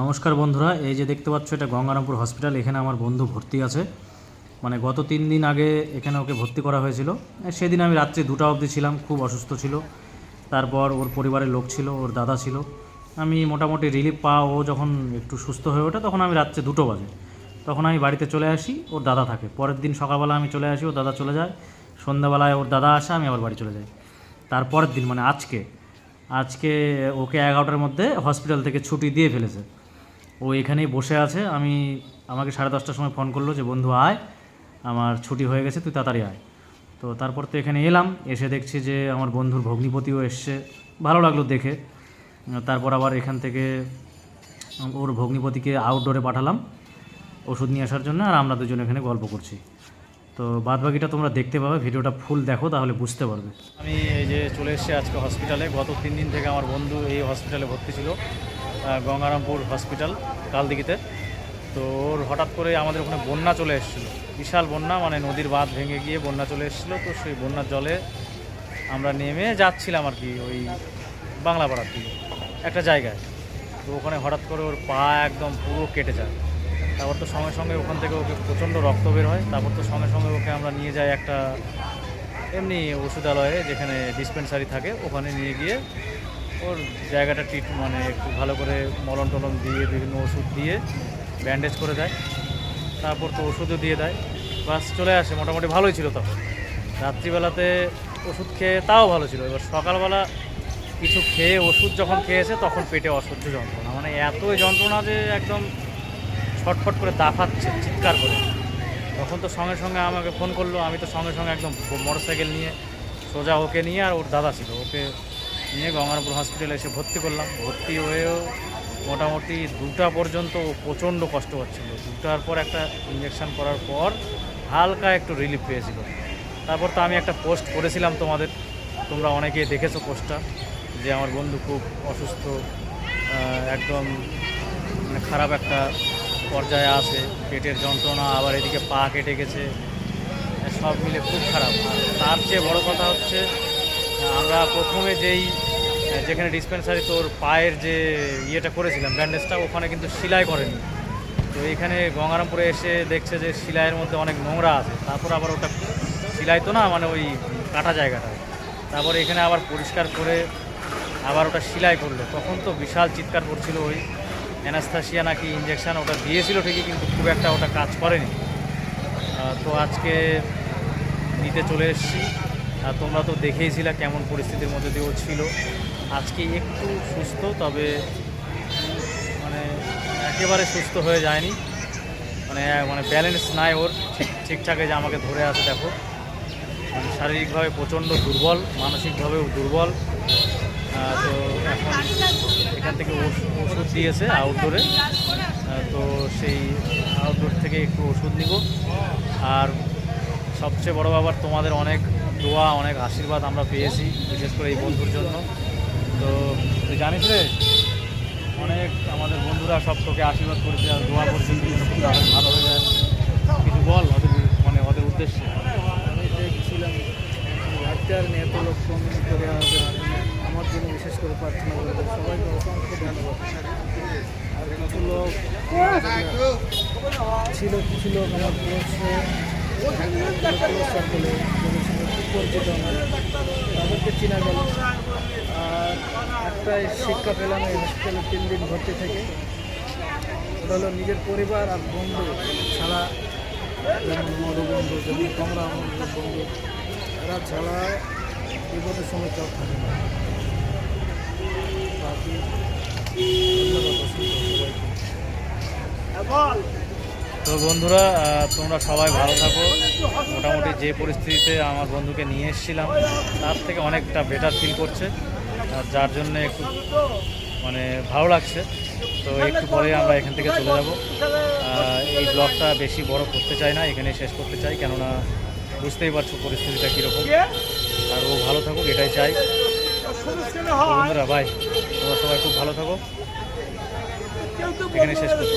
নমস্কার বন্ধুরা, এই যে দেখতে পাচ্ছ এটা গঙ্গারামপুর হসপিটাল, এখানে আমার বন্ধু ভর্তি আছে। মানে গত তিন দিন আগে এখানে ওকে ভর্তি করা হয়েছিল। সেদিন আমি রাত্রে দুটা অবধি ছিলাম, খুব অসুস্থ ছিল। তারপর ওর পরিবারের লোক ছিল, ওর দাদা ছিল। আমি মোটামুটি রিলিফ পাওয়া, ও যখন একটু সুস্থ হয়ে ওঠে, তখন আমি রাত্রে দুটো বাজে। তখন আমি বাড়িতে চলে আসি, ওর দাদা থাকে। পরের দিন সকালবেলা আমি চলে আসি, ওর দাদা চলে যায়। সন্ধ্যাবেলায় ওর দাদা আসে, আমি আবার বাড়ি চলে যাই। তারপরের দিন মানে আজকে আজকে ওকে এগারোটার মধ্যে হসপিটাল থেকে ছুটি দিয়ে ফেলেছে। ও এখানেই বসে আছে। আমি, আমাকে সাড়ে দশটার সময় ফোন করল যে, বন্ধু, আয়। আমার ছুটি হয়ে গেছে, তুই তাড়াতাড়ি আয়। তো তারপর তো এখানে এলাম, এসে দেখছি যে, আমার বন্ধুর ভগ্নিপতিও এসছে। ভালো লাগল দেখে। তারপর আবার এখান থেকে ওর ভগ্নিপতিকে আউটডোরে পাঠালাম ওষুধ নিয়ে আসার জন্য, আর আমরা দুজন এখানে গল্প করছি। তো বাদ বাকিটা তোমরা দেখতে পাবে, ভিডিওটা ফুল দেখো, তাহলে বুঝতে পারবে। আমি এই যে চলে এসেছি আজকে হসপিটালে গত তিন দিন থেকে আমার বন্ধু এই হসপিটালে ভর্তি ছিল। গঙ্গারামপুর হসপিটাল কালদিঘিতে। তো ওর হঠাৎ করে আমাদের ওখানে বন্যা চলে এসেছিল। বিশাল বন্যা মানে নদীর বাঁধ ভেঙে গিয়ে বন্যা চলে এসেছিল। তো সেই বন্যার জলে আমরা নেমে যাচ্ছিলাম আর কি ওই বাংলা পাড়ার দিকে, একটা জায়গায়। তো ওখানে হঠাৎ করে ওর পা একদম পুরো কেটে যায়। তারপর তো সঙ্গে সঙ্গে ওখান থেকে ওকে প্রচণ্ড রক্ত বের হয়। তারপর তো সঙ্গে সঙ্গে ওকে আমরা নিয়ে যাই একটা এমনি ওষুধালয়ে যেখানে ডিসপেন্সারি থাকে, ওখানে নিয়ে গিয়ে ওর জায়গাটা ট্রিট মানে একটু ভালো করে মলম টলম দিয়ে, বিভিন্ন ওষুধ দিয়ে ব্যান্ডেজ করে দেয়। তারপর তো ওষুধও দিয়ে দেয়। বাস চলে আসে, মোটামুটি ভালোই ছিল তখন। রাত্রিবেলাতে ওষুধ খেয়ে তাও ভালো ছিল। এবার সকালবেলা কিছু খেয়ে, ওষুধ যখন খেয়েছে, তখন পেটে অসহ্য যন্ত্রণা। মানে এতই যন্ত্রণা যে একদম ছটফট করে দাফাচ্ছে, চিৎকার করে। তখন তো সঙ্গে সঙ্গে আমাকে ফোন করল। আমি তো সঙ্গে সঙ্গে একদম মোটর সাইকেল নিয়ে সোজা ওকে নিয়ে আর ওর দাদা ছিল। ওকে নিয়ে গঙ্গারামপুর হসপিটালে এসে ভর্তি করলাম। ভর্তি হয়েও মোটামুটি দুটা পর্যন্ত প্রচণ্ড কষ্ট হচ্ছিল। দুটার পর একটা ইঞ্জেকশন করার পর হালকা একটু রিলিফ পেয়েছিল। তারপর তো আমি একটা পোস্ট করেছিলাম তোমাদের। তোমরা অনেকেই দেখেছ পোস্টটা যে আমার বন্ধু খুব অসুস্থ একদম মানে খারাপ একটা পর্যায়ে আছে, পেটের যন্ত্রণা, আবার এদিকে পা কেটে গেছে। সব মিলে খুব খারাপ। তার চেয়ে বড় কথা হচ্ছে আমরা প্রথমে যেই, যেখানে ডিসপেন্সারি তোর পায়ের যে ইয়েটা করেছিলাম ব্যান্ডেজটা ওখানে কিন্তু সেলাই করেনি। তো এখানে গঙ্গারামপুরে এসে দেখছে যে সেলাইয়ের মধ্যে অনেক নোংরা আছে। তারপর আবার ওটা সেলাই তো না মানে ওই কাটা জায়গাটা। তারপরে এখানে আবার পরিষ্কার করে আবার ওটা সেলাই করল। তখন তো বিশাল চিৎকার করছিল ওই অ্যানাস্থাসিয়া নাকি ইঞ্জেকশান ওটা দিয়েছিল ঠিকই, কিন্তু খুব একটা ওটা কাজ করেনি। তো আজকে নিতে চলে এসেছি। তোমরা তো দেখেইছিলা কেমন পরিস্থিতির মধ্যে দিয়ে ও ছিল। আজকে একটু সুস্থ, তবে মানে একেবারে সুস্থ হয়ে যায়নি। মানে মানে ব্যালেন্স নাই ওর। ঠিক ঠিকঠাক যে আমাকে ধরে আছে, দেখো। মানে শারীরিকভাবে প্রচণ্ড দুর্বল, মানসিকভাবেও দুর্বল। তো এখন এখান থেকে ওষ- ওষুধ দিয়েছে আউটডোরে তো সেই আউটডোর থেকে একটু ওষুধ নিব। আর সবচেয়ে বড় ব্যাপার, তোমাদের অনেক দোয়া, অনেক আশীর্বাদ আমরা পেয়েছি, বিশেষ করে এই বন্ধুর জন্য। তো তুই জানিস রে, অনেক আমাদের বন্ধুরা সব তোকে আশীর্বাদ করেছে আর দোয়া করেছে ভালো হয়ে যায়। কিছু বল ওদের মানে ওদের উদ্দেশ্যে। আমি দেখছিলাম এত লোক করে আমার জন্য বিশেষ করে প্রার্থনা করে সবাইকে অসংখ্য ধন্যবাদ। আর কিছু লোক, ছিল, কিছু লোক আমার পরিচিত আমার। তাদেরকে চেনা গেল আর একটাই শিক্ষা পেলাম এই হসপিটালে তিন দিন ভর্তি থেকে। ওটা হলো নিজের পরিবার আর বন্ধু, ছাড়া যেমন মধু বন্ধু যেমন কমরা বন্ধু এরা ছাড়া বিপদের সময় চল থাকে না বাকি ধন্যবাদ অসংখ্য সবাইকে তো বন্ধুরা তোমরা সবাই ভালো থাকো। মোটামুটি যে পরিস্থিতিতে আমার বন্ধুকে নিয়ে এসেছিলাম, তার থেকে অনেকটা বেটার ফিল করছে। যার জন্য একটু মানে ভালো লাগছে। তো একটু পরে আমরা এখান থেকে চলে যাব। এই ব্লগটা বেশি বড় করতে চাই না এখানে শেষ করতে চাই। কেননা বুঝতেই পারছ পরিস্থিতিটা কীরকম। আর ও ভালো থাকুক, এটাই চাই। বন্ধুরা ভাই তোমরা সবাই খুব ভালো থাকো। এখানে শেষ করছি।